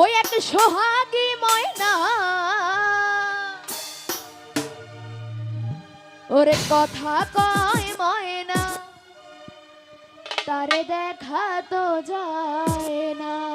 ওই এক সোহাগী ময়না। ওরে কথা কয় ময়না তারে দেখা তো যায় না।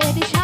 ready.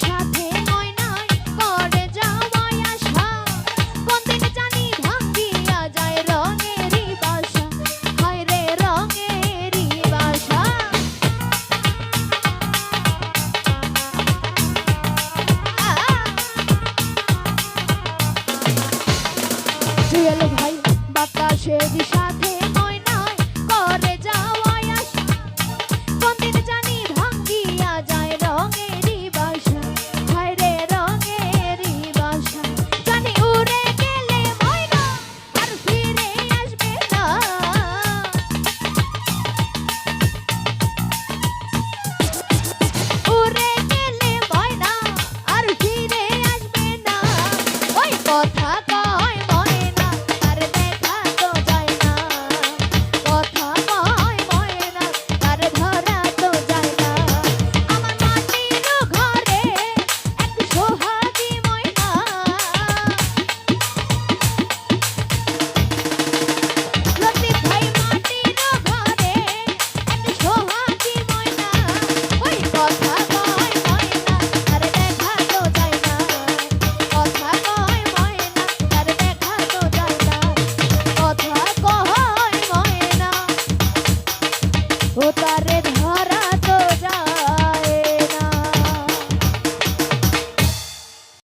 সাথে